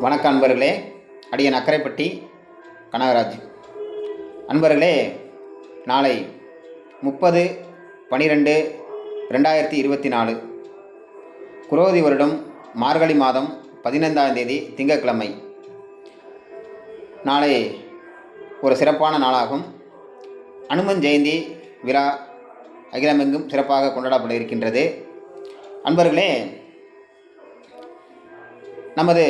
வணக்கம் அன்பர்களே. அடியன் அக்கரைப்பட்டி கனகராஜ். அன்பர்களே நாளை முப்பது பனிரெண்டு ரெண்டாயிரத்தி இருபத்தி நாலு. குரோதி வருடம் மார்கழி மாதம் பதினைந்தாம் தேதி திங்கட்கிழமை. நாளை ஒரு சிறப்பான நாளாகும். அனுமன் ஜெயந்தி விழா அகிலமெங்கும் சிறப்பாக கொண்டாடப்பட இருக்கின்றது அன்பர்களே நமது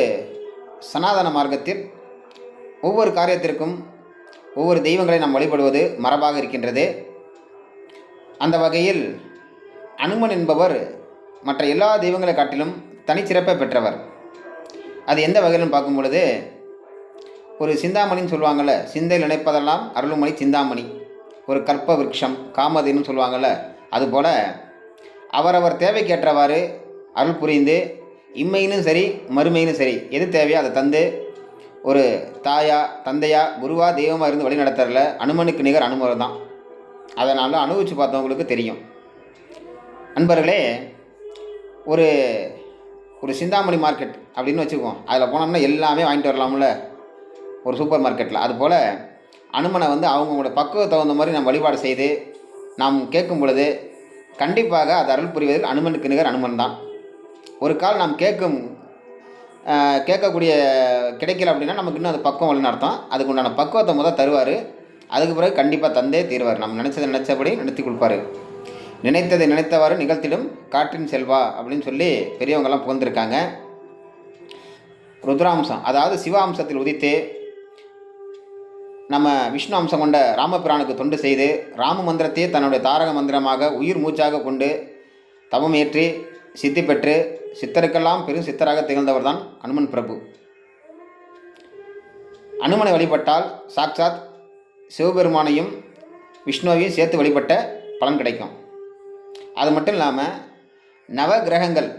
சனாதன மார்க்கத்தில் ஒவ்வொரு காரியத்திற்கும் ஒவ்வொரு தெய்வங்களை நாம் வழிபடுவது மரபாக இருக்கின்றது. அந்த வகையில் அனுமன் என்பவர் மற்ற எல்லா தெய்வங்களை காட்டிலும் தனிச்சிறப்பை பெற்றவர். அது எந்த வகையிலும் பார்க்கும் பொழுது ஒரு சிந்தாமணின்னு சொல்லுவாங்கள்ல சிந்தையில் நினைப்பதெல்லாம் அருள்மணி சிந்தாமணி. ஒரு கற்ப விருட்சம் காமதின்னு சொல்லுவாங்கள்ல அதுபோல் அவரவர் தேவைக்கேற்றவாறு அருள் புரிந்து இம்மையிலும் சரி மறுமையிலும் சரி எது தேவையோ அதை தந்து ஒரு தாயா தந்தையா குருவா தெய்வமாக இருந்து வழி நடத்துறதுல அனுமனுக்கு நிகர் அனுமரம் தான். அதனால் அனுபவித்து பார்த்தவங்களுக்கு தெரியும். நண்பர்களே ஒரு ஒரு சிந்தாமணி மார்க்கெட் அப்படின்னு வச்சுக்குவோம். அதில் போனோம்னா எல்லாமே வாங்கிட்டு வரலாம்ல. ஒரு சூப்பர் மார்க்கெட்டில் அதுபோல் அனுமனை வந்து அவங்களோட பக்குவ தகுந்த மாதிரி நாம் வழிபாடு செய்து நாம் கேட்கும் பொழுது கண்டிப்பாக அது அருள் புரிவதில் அனுமனுக்கு நிகர் அனுமன் தான். ஒரு கால் நாம் கேட்கும் கேட்கக்கூடிய கிடைக்கல அப்படின்னா நமக்கு இன்னும் அது பக்குவம் இல்லைன்னு அர்த்தம். அதுக்கு உண்டான பக்குவத்தை முதல் தருவார். அதுக்கு பிறகு கண்டிப்பாக தந்தே தீர்வார். நம்ம நினச்சதை நினச்சபடி நடத்தி கொடுப்பாரு. நினைத்ததை நினைத்தவாறு நிகழ்த்திடும் காற்றின் செல்வா அப்படின்னு சொல்லி பெரியவங்கெல்லாம் புகழ்ந்திருக்காங்க. ருத்ராம்சம் அதாவது சிவாம்சத்தில் உதித்து நம்ம விஷ்ணு அம்சம் கொண்ட ராமபிரானுக்கு தொண்டு செய்து ராம மந்திரத்தையே தன்னுடைய தாரக மந்திரமாக உயிர் மூச்சாக கொண்டு தவம் ஏற்றி சித்தி பெற்று சித்தருக்கெல்லாம் பெரும் சித்தராக திகழ்ந்தவர் தான் அனுமன் பிரபு. அனுமனை வழிபட்டால் சாக்சாத் சிவபெருமானையும் விஷ்ணுவையும் சேர்த்து வழிபட்ட பலன் கிடைக்கும். அது மட்டும் இல்லாமல் நவ கிரகங்கள்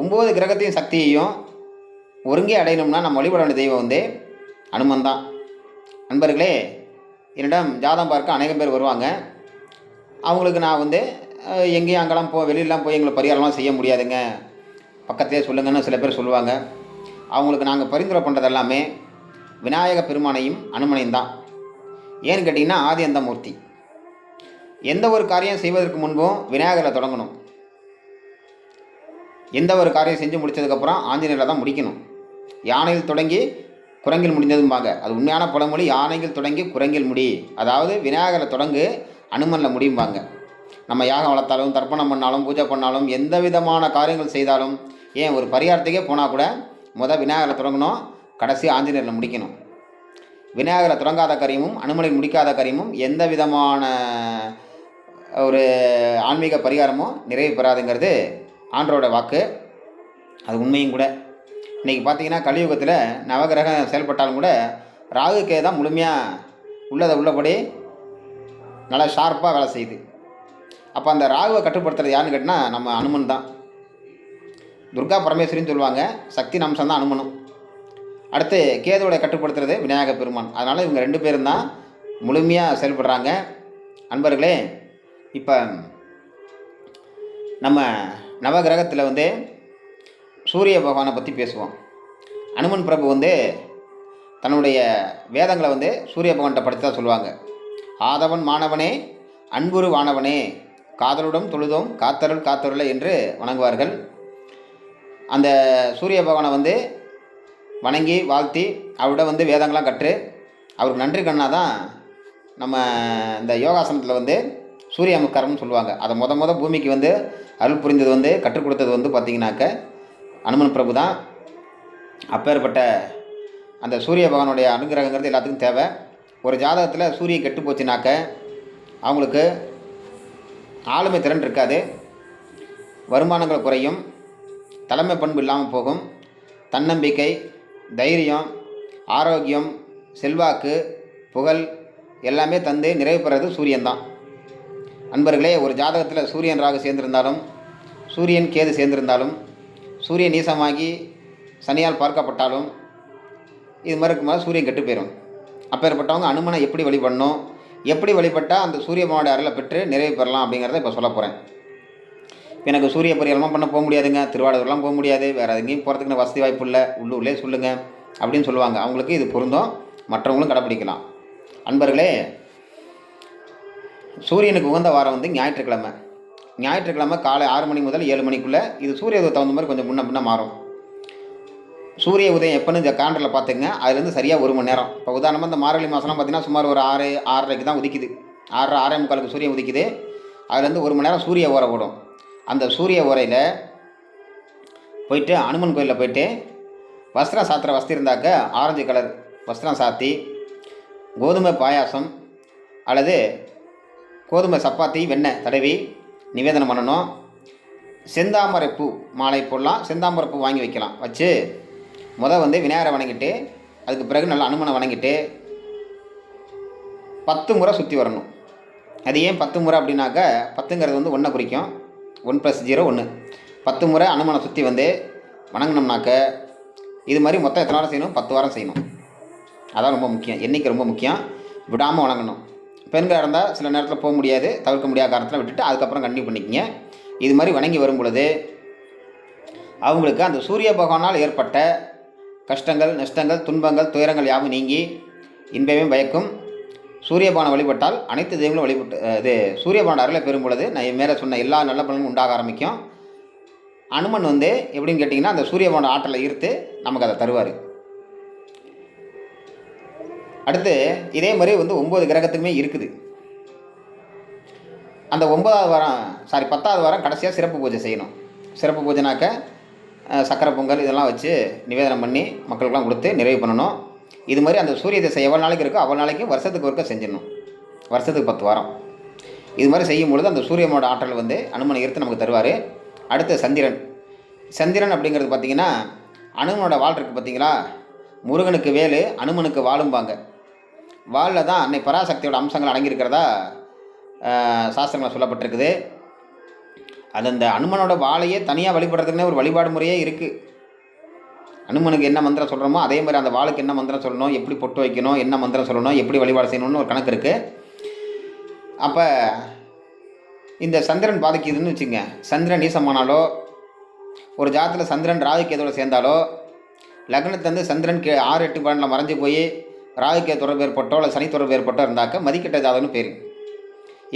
ஒம்பது கிரகத்தையும் சக்தியையும் ஒருங்கே அடையணும்னா நம்ம வழிபட வேண்டிய தெய்வம் வந்து அனுமன் தான். நண்பர்களே என்னிடம் ஜாதம் பார்க்க அநேகம் பேர் வருவாங்க. அவங்களுக்கு நான் வந்து எங்கேயும் அங்கெல்லாம் போ வெளியிலலாம் போய் எங்களை பரிகாரம்லாம் செய்ய முடியாதுங்க. பக்கத்திலே சொல்லுங்கன்னு சில பேர் சொல்லுவாங்க. அவங்களுக்கு நாங்கள் பரிந்துரை பண்ணுறது எல்லாமே விநாயக பெருமானையும் அனுமனையும் தான். ஏன்னு கேட்டிங்கன்னா ஆதி அந்த மூர்த்தி. எந்த ஒரு காரியம் செய்வதற்கு முன்பும் விநாயகரை தொடங்கணும். எந்த ஒரு காரியம் செஞ்சு முடிச்சதுக்கப்புறம் ஆஞ்சநேயரில் தான் முடிக்கணும். யானையில் தொடங்கி குரங்கில் முடிந்ததும்பாங்க. அது உண்மையான பழமொழி யானைகள் தொடங்கி குரங்கில் முடி. அதாவது விநாயகரை தொடங்கு அனுமனில் முடியும்பாங்க. நம்ம யாகம் வளர்த்தாலும் தர்ப்பணம் பண்ணாலும் பூஜை பண்ணாலும் எந்த விதமான காரியங்கள் செய்தாலும் ஏன் ஒரு பரிகாரத்துக்கே போனால் கூட முத விநாயகரை தொடங்கணும் கடைசி ஆஞ்சநேயரில் முடிக்கணும். விநாயகரை தொடங்காத கரியமும் அனுமனை முடிக்காத கரியமும் எந்த விதமான ஒரு ஆன்மீக பரிகாரமும் நிறைவு பெறாதுங்கிறது ஆண்டரோட வாக்கு. அது உண்மையும் கூட. இன்றைக்கி பார்த்தீங்கன்னா கலியுகத்தில் நவகிரகம் செயல்பட்டாலும் கூட ராகுக்கே தான் முழுமையாக உள்ளதை உள்ளபடி நல்லா ஷார்ப்பாக வேலை செய்யுது. அப்போ அந்த ராகுவை கட்டுப்படுத்துறது யாருன்னு கேட்டால் நம்ம அனுமன் தான். துர்கா பரமேஸ்வரின்னு சொல்லுவாங்க. சக்தி அம்சம் தான் அனுமனும். அடுத்து கேதுவோட கட்டுப்படுத்துறது விநாயக பெருமான். அதனால் இவங்க ரெண்டு பேரும் தான் முழுமையாக செயல்படுறாங்க. அன்பர்களே இப்போ நம்ம நவகிரகத்தில் வந்து சூரிய பகவானை பற்றி பேசுவோம். அனுமன் பிரபு வந்து தன்னுடைய வேதங்களை வந்து சூரிய பகவான்கிட்ட படித்தா சொல்லுவாங்க. ஆதவன் மாணவனே அன்புரு வானவனே காதலுடன் தொழுதோம் காத்தருள் காத்தருள என்று வணங்குவார்கள். அந்த சூரிய பகவானை வந்து வணங்கி வாழ்த்தி அவர்கிட்ட வந்து வேதங்கள்லாம் கற்று அவருக்கு நன்றி கண்ணா தான் நம்ம இந்த யோகாசனத்தில் வந்து சூரிய நமஸ்காரம்னு சொல்லுவாங்க. அதை முத முத பூமிக்கு வந்து அருள் புரிந்தது வந்து கற்றுக் கொடுத்தது வந்து பார்த்திங்கனாக்க அனுமன் பிரபு தான். அப்பேற்பட்ட அந்த சூரிய பகவானுடைய அனுகிரகங்கிறது எல்லாத்துக்கும் தேவை. ஒரு ஜாதகத்தில் சூரியன் கெட்டு போச்சுனாக்க அவங்களுக்கு ஆளுமை திறன் இருக்காது. வருமானங்கள் குறையும். தலைமை பண்பு இல்லாமல் போகும். தன்னம்பிக்கை தைரியம் ஆரோக்கியம் செல்வாக்கு புகழ் எல்லாமே தந்து நிறைவு பெறது சூரியன் தான். அன்பர்களே ஒரு ஜாதகத்தில் சூரியன் ராகு சேர்ந்திருந்தாலும் சூரியன் கேது சேர்ந்திருந்தாலும் சூரியன் நீசமாகி சனியால் பார்க்கப்பட்டாலும் இது மாதிரி இருக்கும்போது சூரியன் கெட்டு போயிடும் அப்பேற்பட்டவங்க அனுமனை எப்படி வழிபடணும் எப்படி வழிபட்டால் அந்த சூரிய பகவானுடைய அருளை பெற்று நிறைவு பெறலாம் அப்படிங்கிறத இப்போ சொல்ல போகிறேன் எனக்கு சூரிய பரிகாரமாக பண்ண போக முடியாதுங்க. திருவாரூர்லாம் போக முடியாது. வேறு எங்கேயும் போகிறதுக்கு வசதி வாய்ப்பு இல்லை. உள்ளூர்லேயே சொல்லுங்கள் அப்படின்னு சொல்லுவாங்க. அவங்களுக்கு இது பொருந்தும். மற்றவங்களும் கடைப்பிடிக்கலாம் அன்பர்களே சூரியனுக்கு உகந்த வாரம் வந்து ஞாயிற்றுக்கிழமை. ஞாயிற்றுக்கிழமை காலை ஆறு மணி முதல் ஏழு மணிக்குள்ளே இது சூரிய உதயம் தகுந்த மாதிரி கொஞ்சம் முன்ன பின்ன மாறும். சூரிய உதயம் எப்போன்னு இந்த காண்டரில் பார்த்துங்க அதுலேருந்து சரியாக ஒரு மணி நேரம். இப்போ உதாரணமாக இந்த மார்கழி மாதம்லாம் பார்த்தீங்கன்னா சுமார் ஒரு ஆறு ஆறரைக்கு தான் உதிக்குது. ஆறரை ஆறே முக்காலுக்கு சூரியன் உதிக்குது. அதுலேருந்து ஒரு மணி நேரம் சூரிய ஓரை ஓடும். அந்த சூரிய உரையில் போயிட்டு அனுமன் கோயிலில் போயிட்டு வஸ்திரம் சாத்திர வசதி இருந்தாக்க ஆரஞ்சு கலர் வஸ்திரம் சாத்தி கோதுமை பாயாசம் அல்லது கோதுமை சப்பாத்தி வெண்ணெய் தடவி நிவேதனம் பண்ணணும். செந்தாமரை பூ மாலை போடலாம். செந்தாமரை பூ வாங்கி வைக்கலாம். வச்சு முத வந்து விநாயகரை வணங்கிட்டு அதுக்கு பிறகு நல்லா அனுமனை வணங்கிட்டு பத்து முறை சுற்றி வரணும். அது ஏன் பத்து முறை அப்படின்னாக்க பத்துங்கிறது வந்து ஒன்றை குறிக்கும். ஒன் ப்ளஸ் ஜீரோ ஒன்று பத்து முறை அனுமனை சுற்றி வந்து வணங்கினோம்னாக்க இது மாதிரி மொத்தம் எத்தனை வாரம் செய்யணும்? பத்து வாரம் செய்யணும். அதான் ரொம்ப முக்கியம். எண்ணிக்கை ரொம்ப முக்கியம். விடாமல் வணங்கணும். பெண்கள் இருந்தால் சில நேரத்தில் போக முடியாது. தவிர்க்க முடியாத காரணத்தில் விட்டுட்டு அதுக்கப்புறம் கண்டினியூ பண்ணிக்கங்க. இது மாதிரி வணங்கி வரும் பொழுது அவங்களுக்கு அந்த சூரிய பகவானால் ஏற்பட்ட கஷ்டங்கள் நஷ்டங்கள் துன்பங்கள் துயரங்கள் யாவும் நீங்கி இன்பமே பயக்கும். சூரியபானம் வழிபட்டால் அனைத்து தெய்வங்களும் வழிபட்டு இது சூரியபான அருளை பெறும் பொழுது நான் மேலே சொன்ன எல்லா நல்ல பலனும் உண்டாக ஆரம்பிக்கும். அனுமன் வந்து எப்படின்னு கேட்டிங்கன்னா அந்த சூரியபான ஆற்றலை ஈர்த்து நமக்கு அதை தருவார். அடுத்து இதே மாதிரி வந்து ஒம்பது கிரகத்துக்குமே இருக்குது. அந்த ஒன்பதாவது வாரம் சாரி பத்தாவது வாரம் கடைசியாக சிறப்பு பூஜை செய்யணும். சிறப்பு பூஜைனாக்க சக்கரை பொங்கல் இதெல்லாம் வச்சு நிவேதனம் பண்ணி மக்களுக்கெல்லாம் கொடுத்து நிறைவு பண்ணணும். இது மாதிரி அந்த சூரிய திசை எவ்வளோ நாளைக்கு இருக்கோ அவ்வளோ நாளைக்கு வருஷத்துக்கு ஒருக்க செஞ்சிடணும். வருஷத்துக்கு பத்து வாரம். இது மாதிரி செய்யும் பொழுது அந்த சூரியனோட ஆற்றல் வந்து அனுமனை எடுத்து நமக்கு தருவார். அடுத்து சந்திரன். சந்திரன் அப்படிங்கிறது பார்த்திங்கன்னா அனுமனோட வாள் இருக்குது பார்த்தீங்களா முருகனுக்கு வேலு அனுமனுக்கு வாழும்பாங்க வாழில் தான் அன்னை பராசக்தியோட அம்சங்கள் அடங்கியிருக்கிறதா சாஸ்திரங்களை சாஸ்திரங்களில் சொல்லப்பட்டிருக்குது. அது அந்த அனுமனோட வாழையே தனியாக வழிபடுறதுக்குன்னே ஒரு வழிபாடு முறையே இருக்குது அனுமனுக்கு என்ன மந்திரம் சொல்கிறோமோ அதே மாதிரி அந்த வாளுக்கு என்ன மந்திரம் சொல்லணும் எப்படி பொட்டு வைக்கணும் என்ன மந்திரம் சொல்லணும் எப்படி வழிபாடு செய்யணும்னு ஒரு கணக்கு இருக்குது அப்போ இந்த சந்திரன் பாதிக்குதுன்னு வச்சுங்க சந்திரன் நீசமானாலோ ஒரு ஜாதத்தில் சந்திரன் ராகுகேதோட சேர்ந்தாலோ லக்னத்துலேருந்து சந்திரன் கே ஆறு எட்டு பன்னெண்டில் மறைஞ்சு போய் ராகுக்கே தொடர்பு ஏற்பட்டோ இல்லை சனி தொடர்பு ஏற்பட்டோ இருந்தாக்க மதிக்கட்ட ஜாதகம்னு பேர்.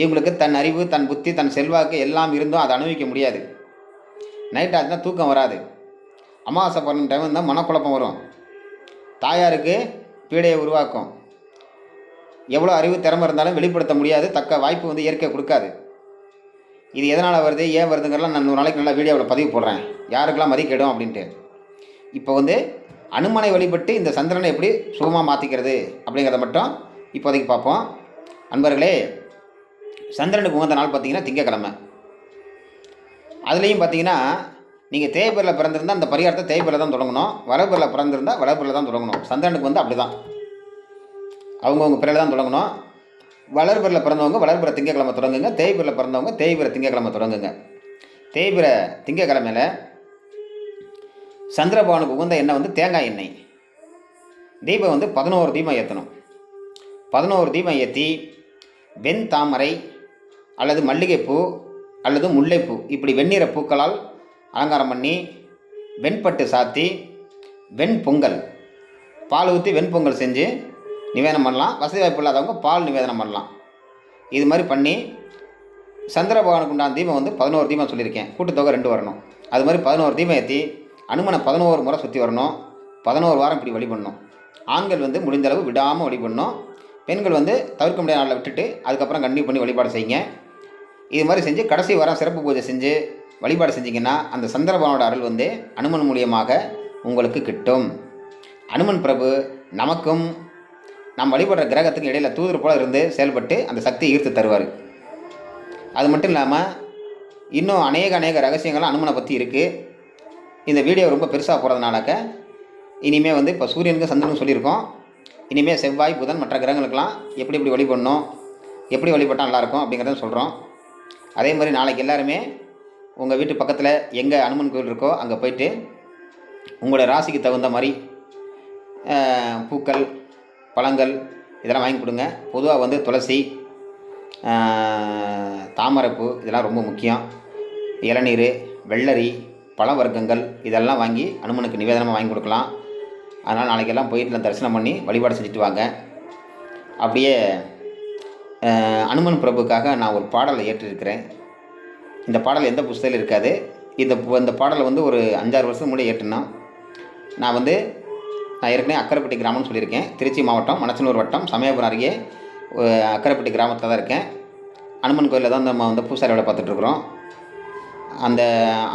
இவங்களுக்கு தன் அறிவு தன் புத்தி தன் செல்வாக்கு எல்லாம் இருந்தும் அதை அனுபவிக்க முடியாது. நைட் ஆச்சுன்னா தூக்கம் வராது. அமாவாசை பண்ண டைம் இருந்தால் மனக்குழப்பம் வரும். தாயாருக்கு பீடையை உருவாக்கும். எவ்வளோ அறிவு திறமை இருந்தாலும் வெளிப்படுத்த முடியாது. தக்க வாய்ப்பு வந்து இயற்கை கொடுக்காது. இது எதனால் வருது ஏன் வருதுங்கிறலாம் நான் நூறு நாளைக்கு நல்லா வீடியோவில் பதிவு போடுறேன். யாருக்கெல்லாம் மதிக்கிடும் அப்படின்ட்டு. இப்போ வந்து அனுமனை வழிபட்டு இந்த சந்திரனை எப்படி சுகமாக மாற்றிக்கிறது அப்படிங்கிறத மட்டும் இப்போதைக்கு பார்ப்போம். அன்பர்களே சந்திரனுக்கு உகந்த நாள் பார்த்தீங்கன்னா திங்கக்கிழமை. அதுலேயும் பார்த்தீங்கன்னா நீங்கள் தேய்பிரில் பிறந்திருந்தால் அந்த பரிகாரத்தை தேய்பிரில் தான் தொடங்கணும். வளர்பிரில் பிறந்திருந்தால் வளர்பிரில் தான் தொடங்கணும். சந்திரனுக்கு வந்து அப்படி தான் அவங்கவுங்க பிறையில் தான் தொடங்கணும். வளர்பிரில் பிறந்தவங்க வளர்பிற திங்கக்கிழமை தொடங்குங்க. தேய்பிரில் பிறந்தவங்க தேய்பிற திங்கக்கிழமை தொடங்குங்க. தேய்பிற திங்கக்கிழமையில் சந்திரபவனுக்கு உகந்த எண்ணெய் வந்து தேங்காய் எண்ணெய். தீபம் வந்து பதினோரு தீபம் ஏற்றணும் பதினோரு தீபம் ஏற்றி வெண் தாமரை அல்லது மல்லிகைப்பூ அல்லது முல்லைப்பூ இப்படி வெண்ணிற பூக்களால் அலங்காரம் பண்ணி வெண்பட்டு சாத்தி வெண்பொங்கல். பால் ஊற்றி வெண்பொங்கல் செஞ்சு நிவேதனம் பண்ணலாம். வசதி வாய்ப்பு இல்லாதவங்க பால் நிவேதனம் பண்ணலாம். இது மாதிரி பண்ணி சந்திர பகவானுக்கு உண்டான தீபம் வந்து பதினோரு தீபம் சொல்லியிருக்கேன். கூட்டுத்தொகை ரெண்டு வரணும். அது மாதிரி பதினோரு தீபம் ஏற்றி அனுமனை பதினோரு முறை சுற்றி வரணும். பதினோரு வாரம் இப்படி வழிபடணும். ஆண்கள் வந்து முடிந்தளவு விடாமல் வழிபடணும். பெண்கள் வந்து தவிர்க்க முடியாத நாளில் விட்டுட்டு அதுக்கப்புறம் கண்டினியூ பண்ணி வழிபாடு செய்யுங்க. இது மாதிரி செஞ்சு கடைசி வாரம் சிறப்பு பூஜை செஞ்சு வழிபாடு செஞ்சீங்கன்னா அந்த சந்திரபானோட அருள் வந்து அனுமன் மூலியமாக உங்களுக்கு கிட்டும். அனுமன் பிரபு நமக்கும் நாம் வழிபடுற கிரகத்துக்கு இடையில் தூதர் போல இருந்து செயல்பட்டு அந்த சக்தியை ஈர்த்து தருவார். அது மட்டும் இல்லாமல் இன்னும் அநேக அநேக ரகசியங்கள்லாம் அனுமனை பற்றி இருக்குது இந்த வீடியோ ரொம்ப பெருசாக போகிறதுனாலக்க இனிமேல் வந்து இப்போ சூரியனுக்கு சந்திரனும் சொல்லியிருக்கோம். இனிமேல் செவ்வாய் புதன் மற்ற கிரகங்களுக்கெல்லாம் எப்படி எப்படி வழிபடணும் எப்படி வழிபட்டால் நல்லாயிருக்கும் அப்படிங்கிறத சொல்கிறோம் அதே மாதிரி நாளைக்கு எல்லாருமே உங்கள் வீட்டு பக்கத்தில் எங்கே அனுமன் கோயில் இருக்கோ அங்கே போயிட்டு உங்களோட ராசிக்கு தகுந்த மாதிரி பூக்கள் பழங்கள் இதெல்லாம் வாங்கி கொடுங்க. பொதுவாக வந்து துளசி தாமரைப்பூ இதெல்லாம் ரொம்ப முக்கியம். இளநீர் வெள்ளரி பழ வர்க்கங்கள் இதெல்லாம் வாங்கி அனுமனுக்கு நிவேதனமாக வாங்கி கொடுக்கலாம். அதனால் நாளைக்கெல்லாம் போயிட்டு நான் தரிசனம் பண்ணி வழிபாடு செஞ்சுட்டு வாங்க. அப்படியே அனுமன் பிரபுக்காக நான் ஒரு பாடலை ஏற்றிருக்கிறேன். இந்த பாடல் எந்த புஸ்தகம் இருக்காது. இந்த இந்த பாடலை வந்து ஒரு அஞ்சாறு வருஷம் முன்னாடி ஏற்றுனா நான் வந்து நான் ஏற்கனவே அக்கரைப்பட்டி கிராமம்னு சொல்லியிருக்கேன். திருச்சி மாவட்டம் மணச்சனூர் வட்டம் சமயபுரம் அருகே அக்கரைப்பட்டி கிராமத்தில் தான் இருக்கேன். அனுமன் கோயிலில் தான் நம்ம வந்து பூசாரி வேலை பார்த்துட்ருக்குறோம். அந்த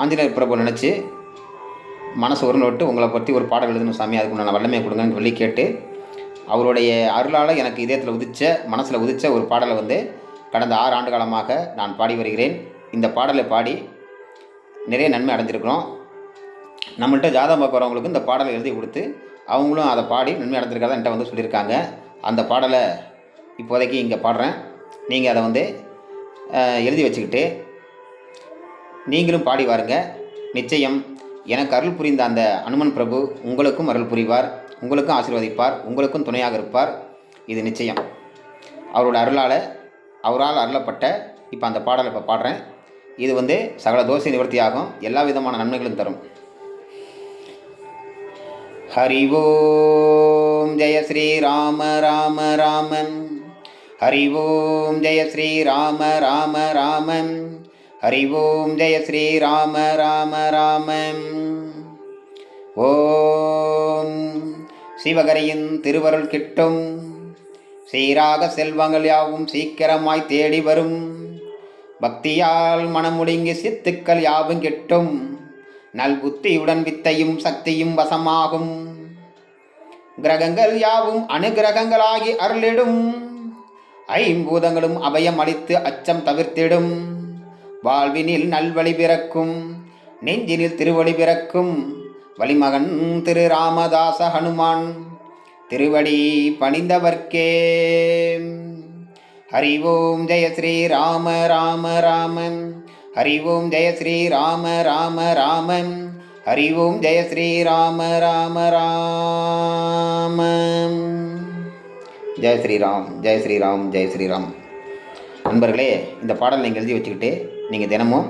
ஆஞ்சநேயர் பிரபு நினச்சி மனசு ஒரு விட்டு உங்களை பற்றி ஒரு பாடல் எழுதணும் சாமி அதுக்கு நான் வல்லமையை கொடுங்கன்னு சொல்லி கேட்டு அவருடைய அருளால் எனக்கு இதயத்தில் உதிச்ச மனசில் உதிச்ச ஒரு பாடலை வந்து கடந்த ஆறு ஆண்டு காலமாக நான் பாடி வருகிறேன். இந்த பாடலை பாடி நிறைய நன்மை அடைஞ்சிருக்கிறோம். நம்மள்கிட்ட ஜாதகம் பார்க்குறவங்களுக்கு இந்த பாடலை எழுதி கொடுத்து அவங்களும் அதை பாடி நன்மை அடைஞ்சிருக்கிறதா என்கிட்ட வந்து சொல்லியிருக்காங்க. அந்த பாடலை இப்போதைக்கு இங்கே பாடுறேன். நீங்கள் அதை வந்து எழுதி வச்சுக்கிட்டு நீங்களும் பாடி வாருங்க. நிச்சயம் எனக்கு அருள் புரிந்த அந்த அனுமன் பிரபு உங்களுக்கும் அருள் புரிவார் உங்களுக்கும் ஆசீர்வதிப்பார் உங்களுக்கும் துணையாக இருப்பார். இது நிச்சயம். அவரோட அருளால் அவரால் அருளப்பட்ட இப்போ அந்த பாடலை இப்போ பாடுறேன். இது வந்து சகல தோஷ நிவர்த்தியாகும். எல்லா விதமான நன்மைகளும் தரும். ஹரி ஓம் ஜெய ஸ்ரீ ராம ராம ராமன் ஹரி ஓம் ஜெய ஸ்ரீ ராம ராம ராமன் ஹரி ஓம் ஜெய ஸ்ரீ ராம ராம ராமன் ஓம் சிவகரியின் திருவருள் கிட்டும். சீராக செல்வங்கள் யாவும் சீக்கிரமாய் தேடி வரும். பக்தியால் மனமுடுங்கி சித்துக்கள் யாவும் கெட்டும். நல் புத்தியுடன் வித்தையும் சக்தியும் வசமாகும். கிரகங்கள் யாவும் அனுகிரகங்களாகி அருளிடும். ஐம்பூதங்களும் அபயம் அளித்து அச்சம் தவிர்த்திடும். வாழ்வினில் நல்வழி பிறக்கும். நெஞ்சினில் திருவழி பிறக்கும். வழிமகன் திரு ராமதாச ஹனுமான் திருவடி பணிந்தவர்க்கே. ஹரி ஓம் ஜெய ஸ்ரீ ராம ராம ராமன் ஹரி ஓம் ஜெய ஸ்ரீ ராம ராம ராமன் ஹரி ஓம் ஜெய ஸ்ரீ ராம ராம ராமன் ஜெய ஸ்ரீராம் ஜெய ஸ்ரீராம் ஜெய ஸ்ரீராம் நண்பர்களே இந்த பாடல் நீங்கள் எழுதி வச்சுக்கிட்டு நீங்கள் தினமும்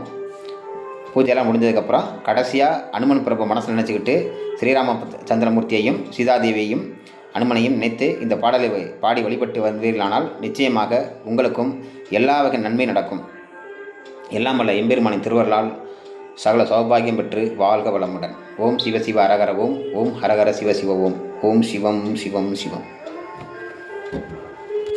பூஜையெல்லாம் முடிஞ்சதுக்கப்புறம் கடைசியாக அனுமன் பிரபு மனசில் நினச்சிக்கிட்டு ஸ்ரீராம சந்திரமூர்த்தியையும் சீதாதேவியையும் அனுமனையும் நினைத்து இந்த பாடலை பாடி வழிபட்டு வந்தீர்களானால் நிச்சயமாக உங்களுக்கும் எல்லா வகை நன்மை நடக்கும். எல்லாம் வல்ல எம்பெருமானின் திருவருளால் சகல சௌபாகியம் பெற்று வாழ்க வளமுடன். ஓம் சிவ சிவ அரகர ஓம் ஓம் ஹரஹர சிவ சிவ ஓம். ஓம் சிவம் சிவம் சிவம்.